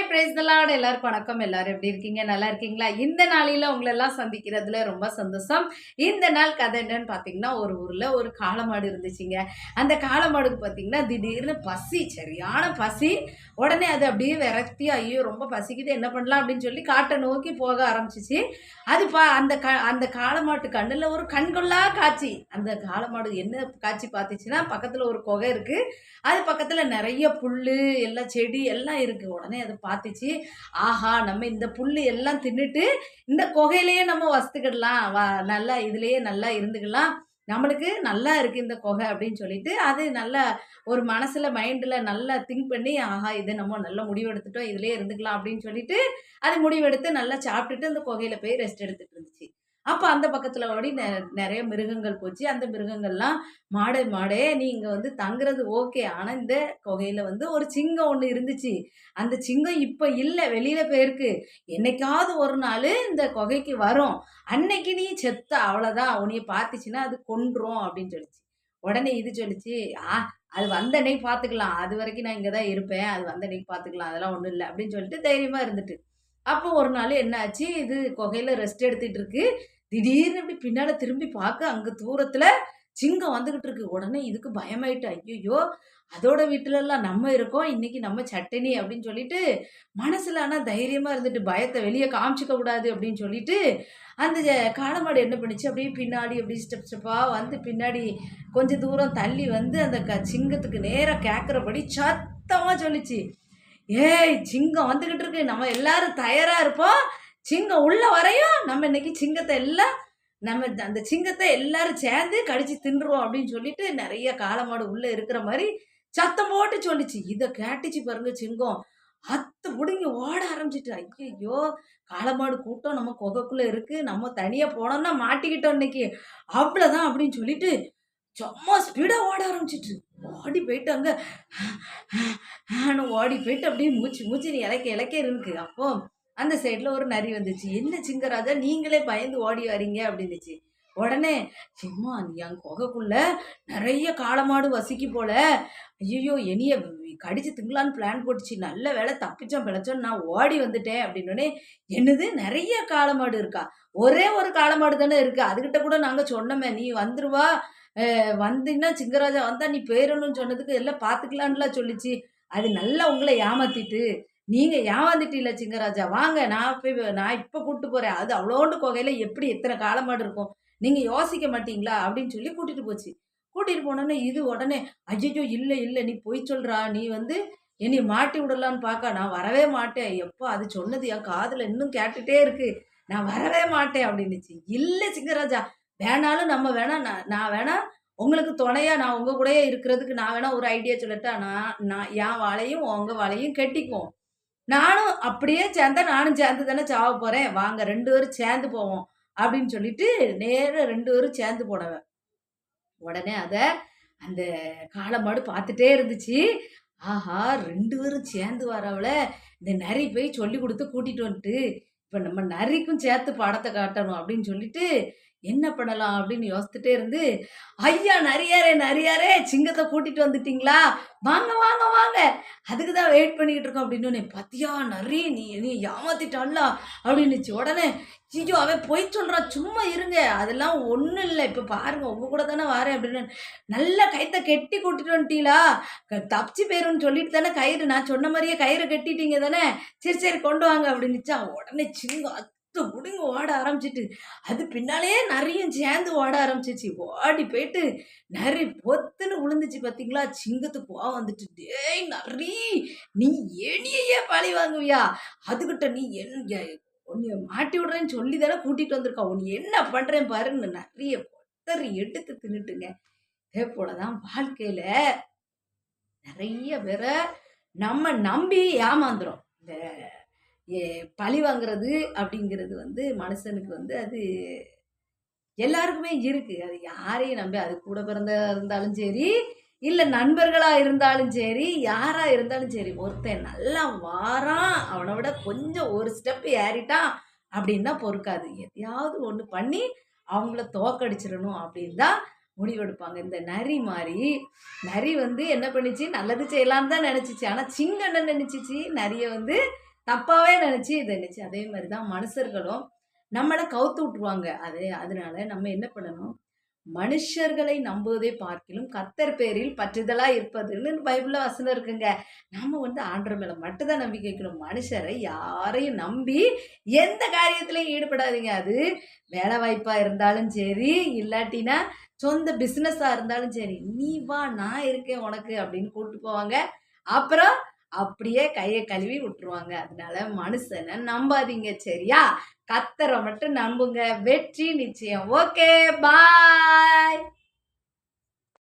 Hi price தலாட் எல்லாருக்கும் வணக்கம். எல்லாரும் எப்படி இருக்கீங்க? நல்லா இருக்கீங்களா? இந்த நாளில் உங்களெல்லாம் சந்திக்கிறதுல ரொம்ப சந்தோஷம். இந்த நாள் கதை என்னன்னு பார்த்தீங்கன்னா ஒரு ஊரில் ஒரு காளமாடு இருந்துச்சுங்க. அந்த காளமாடுக்கு பார்த்தீங்கன்னா திடீர்னு பசி சரியான பசி. உடனே அது அப்படியே விரக்தி ஐயோ ரொம்ப பசிக்குது. என்ன பண்ணலாம் அப்படின்னு சொல்லி காட்டை நோக்கி போக ஆரம்பிச்சிச்சு. அது பா அந்த க அந்த காளமாட்டு கண்ணில் ஒரு கண்கொள்ளா காட்சி. அந்த காளமாடு என்ன காட்சி பார்த்துச்சுன்னா பக்கத்தில் ஒரு குகை இருக்குது அது பக்கத்தில் நிறைய புல் எல்லாம் செடி எல்லாம் இருக்குது உடனே அதை பார்த்துச்சு. ஆஹா நம்ம இந்த புல் எல்லாம் தின்னுட்டு இந்த குகையிலேயே நம்ம வசத்துக்கிடலாம். வா நல்லா இதுலேயே நல்லா இருந்துக்கலாம். நம்மளுக்கு நல்லா இருக்குது இந்த குகை அப்படின்னு சொல்லிட்டு அது நல்லா ஒரு மனசில் மைண்டில் நல்லா திங்க் பண்ணி ஆஹா இதை நம்ம நல்ல முடிவெடுத்துட்டோம் இதுலேயே இருந்துக்கலாம் அப்படின்னு சொல்லிட்டு அது முடிவெடுத்து நல்லா சாப்பிட்டுட்டு அந்த குகையில் போய் ரெஸ்ட் எடுத்துகிட்டு இருந்துச்சு. அப்போ அந்த பக்கத்தில் ஓடி நெ நிறைய மிருகங்கள் போச்சு. அந்த மிருகங்கள்லாம் மாடே மாடே நீ இங்கே வந்து தங்குறது ஓகே. ஆனால் இந்த குகையில் வந்து ஒரு சிங்கம் ஒன்று இருந்துச்சு. அந்த சிங்கம் இப்போ இல்லை. வெளியில் போயிருக்கு. என்னைக்காவது ஒரு நாள் இந்த குகைக்கு வரும். அன்னைக்கு நீ செத்த அவ்வளோதான் உன்னைய பார்த்துச்சுன்னா அது கொன்றும் அப்படின்னு சொல்லிச்சு. உடனே இது சொல்லிச்சு ஆ அது வந்த அன்னைக்கு பார்த்துக்கலாம். அது வரைக்கும் நான் இங்கே தான் இருப்பேன். அது வந்த அன்னைக்கு பார்த்துக்கலாம். அதெல்லாம் ஒன்றும் இல்லை. அப்படின்னு சொல்லிட்டு தைரியமாக இருந்துட்டு. அப்போ ஒரு நாள் என்ன ஆச்சு? இது குகையில் ரெஸ்ட் எடுத்துட்டு இருக்கு. திடீர்னு இப்படி பின்னால் திரும்பி பார்க்க அங்கே தூரத்தில் சிங்கம் வந்துக்கிட்டு இருக்கு. உடனே இதுக்கு பயமாயிட்டு ஐயோ அதோட வீட்டிலலாம் நம்ம இருக்கோம். இன்னைக்கு நம்ம சட்டனி அப்படின்னு சொல்லிட்டு மனசில் ஆனால் தைரியமாக இருந்துட்டு பயத்தை வெளியே காமிச்சிக்க கூடாது அப்படின்னு சொல்லிட்டு அந்த ஜ- காளமாடு என்ன பண்ணிச்சு? அப்படியே பின்னாடி அப்படியே ஸ்டெப் ஸ்டெப்பாக வந்து பின்னாடி கொஞ்சம் தூரம் தள்ளி வந்து அந்த க சிங்கத்துக்கு நேராக கேட்குறபடி சத்தமாக சொல்லிச்சு. ஏய் சிங்கம் வந்துக்கிட்டு இருக்கு. நம்ம எல்லாரும் தயாராக இருப்போம். சிங்கம் உள்ள வரையும் நம்ம இன்னைக்கு சிங்கத்தை எல்லாம் நம்ம அந்த சிங்கத்தை எல்லாரும் சேர்ந்து கடிச்சு தின்றுவோம் அப்படின்னு சொல்லிட்டு நிறைய காலமாடு உள்ள இருக்கிற மாதிரி சத்தம் போட்டு சொல்லிச்சு. இதை கேட்டுச்சு பாருங்க சிங்கம். அத்து பிடிங்கி ஓட ஆரம்பிச்சிட்டு ஐயோ காலமாடு கூட்டம் நம்ம குகைக்குள்ள இருக்கு. நம்ம தனியா போனோம்னா மாட்டிக்கிட்டோம் இன்னைக்கு. அவ்வளோதான் அப்படின்னு சொல்லிட்டு சும்மா ஸ்பீடாக ஓட ஆரம்பிச்சிட்டு ஓடி போயிட்டு அங்கே ஓடி போயிட்டு அப்படியே மூச்சு மூச்சு நீ இலக்க இலக்க இருக்கு. அப்போ அந்த சைடில் ஒரு நரி வந்துச்சு. என்ன சிங்கராஜா நீங்களே பயந்து ஓடி வரீங்க அப்படின்னுச்சு. உடனே சும்மா என் குகைக்குள்ள நிறைய காளமாடு வசிக்கு போல. ஐயோ என்னைய கடிச்சு திங்களான்னு பிளான் போட்டுச்சு. நல்ல வேலை தப்பிச்சோம் பிழைச்சோம் நான் ஓடி வந்துட்டேன் அப்படின்னோடனே என்னது? நிறைய காளமாடு இருக்கா? ஒரே ஒரு காளமாடு தானே இருக்கு. அதுகிட்ட கூட நாங்கள் சொன்னோமே நீ வந்துருவா. வந்தீங்கன்னா சிங்கராஜா வந்தா நீ போயிடணும்னு சொன்னதுக்கு எல்லாம் பார்த்துக்கலான்லாம் சொல்லிச்சு. அது நல்லா உங்களை ஏமாத்திட்டு நீங்க ஏமாந்துட்டீல சிங்கராஜா. வாங்க நான் போய் நான் இப்போ கூட்டு போறேன். அது அவ்வளோண்டு குகையில எப்படி எத்தனை காலமாடு இருக்கும்? நீங்க யோசிக்க மாட்டீங்களா? அப்படின்னு சொல்லி கூட்டிட்டு போச்சு. கூட்டிட்டு போனோன்னே இது உடனே அஜிஜோ இல்லை இல்லை நீ பொய் சொல்றா. நீ வந்து என்னை மாட்டி விடலான்னு பார்க்க நான் வரவே மாட்டேன். எப்போ அது சொன்னது என் காதில் இன்னும் கேட்டுட்டே இருக்கு. நான் வரவே மாட்டேன் அப்படின்னுச்சு. இல்லை சிங்கராஜா வேணாலும் நம்ம வேணா நான் நான் வேணா உங்களுக்கு துணையா நான் உங்க கூடயே இருக்கிறதுக்கு நான் வேணா ஒரு ஐடியா சொல்லட்டா நான் நான் என் வாழையும் உங்க வாழையும் கெட்டிக்குவோம். நானும் அப்படியே சேர்ந்தா நானும் சேர்ந்து தானே சாவ போறேன். வாங்க ரெண்டு பேரும் சேர்ந்து போவோம் அப்படின்னு சொல்லிட்டு நேர ரெண்டு பேரும் சேர்ந்து போனவன் உடனே அதை அந்த காலமாடு பார்த்துட்டே இருந்துச்சு. ஆஹா ரெண்டு பேரும் சேர்ந்து வரவள இந்த நரி போய் சொல்லி கொடுத்து கூட்டிட்டு வந்துட்டு இப்போ நம்ம நரிக்கும் சேர்த்து படத்தை காட்டணும் அப்படின்னு சொல்லிட்டு என்ன பண்ணலாம் அப்படின்னு யோசிச்சுட்டே இருந்து ஐயா நரியாரே நரியாரே சிங்கத்தை கூட்டிட்டு வந்துட்டீங்களா? வாங்க வாங்க வாங்க. அதுக்கு தான் வெயிட் பண்ணிக்கிட்டு இருக்கோம். அப்படின்னு பத்தியா நிறைய நீ நீ ஏமாத்திட்டான்ல? அப்படின்னுச்சு. உடனே ஐயோ அவன் பொய் சொல்கிறான் சும்மா இருங்க. அதெல்லாம் ஒன்றும் இல்லை. இப்போ பாருங்க உங்கள் கூட தானே வரேன். அப்படின்னு நல்லா கயிற்றை கெட்டி கூட்டிட்டு வந்துட்டீங்களா? தப்பிச்சு போயிரும்னு சொல்லிட்டு தானே கயிறு நான் சொன்ன மாதிரியே கயிறு கட்டிட்டீங்க தானே? சரி சரி கொண்டு வாங்க அப்படின்னுச்சா. உடனே சிங்கம் அத்து முடிங்க ஓட ஆரம்பிச்சிட்டு அது பின்னாலேயே நிறைய சேர்ந்து ஓட ஆரம்பிச்சிச்சு. ஓடி போயிட்டு நிறைய பொத்துன்னு விழுந்துச்சு பார்த்தீங்களா சிங்கத்துக்கு கோவம் வந்துட்டு டேய் நரி நீ ஏனியே பழி வாங்குவியா? அதுகிட்ட நீ என் உன்னை மாட்டி விடுறேன்னு சொல்லி தானே கூட்டிகிட்டு வந்திருக்கா? உன் என்ன பண்ணுறேன் பாருன்னு நிறைய கொத்தரி எடுத்து தின்னுட்டுங்க. இதே போலதான் வாழ்க்கையில் நிறைய பேரை நம்ம நம்பி ஏமாந்துரும் இந்த பழி வாங்குறது அப்படிங்கிறது வந்து மனுஷனுக்கு வந்து அது எல்லாருக்குமே இருக்குது அது யாரையும் நம்பி அது கூட பிறந்த இருந்தாலும் சரி இல்லை நண்பர்களாக இருந்தாலும் சரி யாராக இருந்தாலும் சரி ஒருத்தன் நல்லா வாரான் அவனை விட கொஞ்சம் ஒரு ஸ்டெப் ஏறிட்டான் அப்படின்னா பொறுக்காது. எதையாவது ஒன்று பண்ணி அவங்கள தோக்கடிச்சிடணும் அப்படின்னு தான் முடிவெடுப்பாங்க இந்த நரி மாதிரி நரி வந்து என்ன பண்ணிச்சு? நல்லது செய்யலான்னு தான் நினச்சிச்சு. ஆனால் சிங்கம் என்ன நினச்சிச்சு. நரியை வந்து தப்பாகவே நினச்சி இதை நினச்சி அதே மாதிரி தான் மனுஷர்களும் நம்மளை கவுத்து விட்டுருவாங்க. அது அதனால நம்ம என்ன பண்ணணும்? மனுஷர்களை நம்புவதை பார்க்கிலும் கர்த்தர் பேரில் பற்றுதலாக இருப்பதுன்னு பைபிளில் வசனம் இருக்குங்க. நம்ம வந்து ஆண்டவர் மேலே மட்டும்தான் நம்பிக்கை வைக்கணும். மனுஷரை யாரையும் நம்பி எந்த காரியத்திலையும் ஈடுபடாதீங்க. அது வேலை வாய்ப்பாக இருந்தாலும் சரி இல்லாட்டினா சொந்த பிஸ்னஸாக இருந்தாலும் சரி நீ வா நான் இருக்கேன் உனக்கு அப்படின்னு கூப்பிட்டு போவாங்க. அப்புறம் அப்படியே கையை கழுவி விட்டுருவாங்க. அதனால மனுஷனை நம்பாதீங்க சரியா? கத்தரை மட்டும் நம்புங்க. வெற்றி நிச்சயம். Okay bye